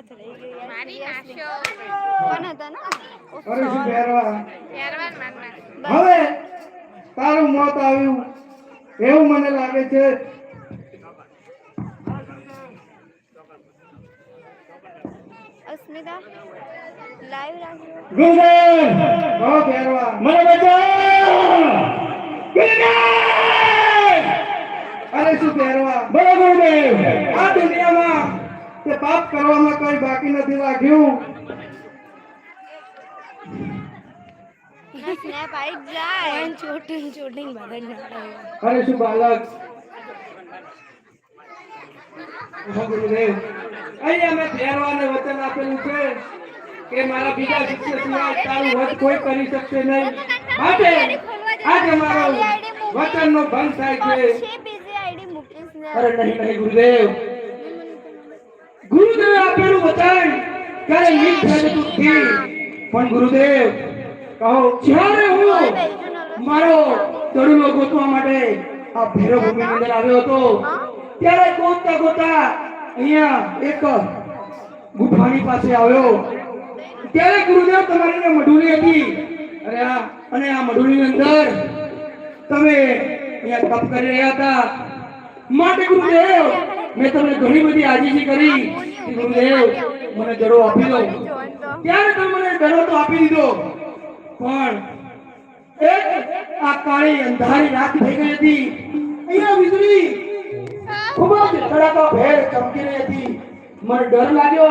હાથ રહી ગયો મારી નાખ્યો કોણ હતા ને? અરે શું પહેરવા પહેરવાન. મારના હવે તારું મોત આવ્યું. એવું મને લાગે છે. અસ્મિતા લાઈવ રાખ્યો. પહેરવા. મને બચાવ. અરે શું પહેરવા? બોલો ગુરુદેવ આ દુનિયામાં તે પાપ કરવામાં કોઈ બાકી નથી રાખ્યું. અરે શું બાલક? અહીંયા મેં પહેરવાને વચન આપેલું છે કે મારા બીજા શિષ્ય સિવાય તારું વધ કોઈ કરી શકશે નહીં. માટે આજે મારો વચનનો ભંગ થાય છે. અરે નહીં નહીં ગુરુદેવે. આપેલું વચન ક્યારે લીક થઈ નથી. પણ ગુરુદેવ, કહો, જ્યારે હું મારો તરુલો ગોતવા માટે આ ભૈરવ અંદર આવ્યો હતો, ત્યારે ગોતતા ગોતતા અહીંયા એક ગુફાની પાસે આવ્યો. ત્યારે ગુરુદેવ તમારી મઢુલી હતી. અરે આ, અને આ મઢુલીની અંદર તમે અહીંયા તપ કરી રહ્યા હતા. માટે ગુરુદેવ, મેં તમને ઘણી બધી આજીજી કરી. ગુરુદેવ મને જડો આપી દો. ત્યારે તમે મને દડો તો. આપી દીધો. પણ એક આ કાળી અંધારી રાત થઈ ગઈ હતી. અહીંયા વીજળી ખૂબ જ કડાકા ભેર ચમકી રહી હતી. મને ડર લાગ્યો.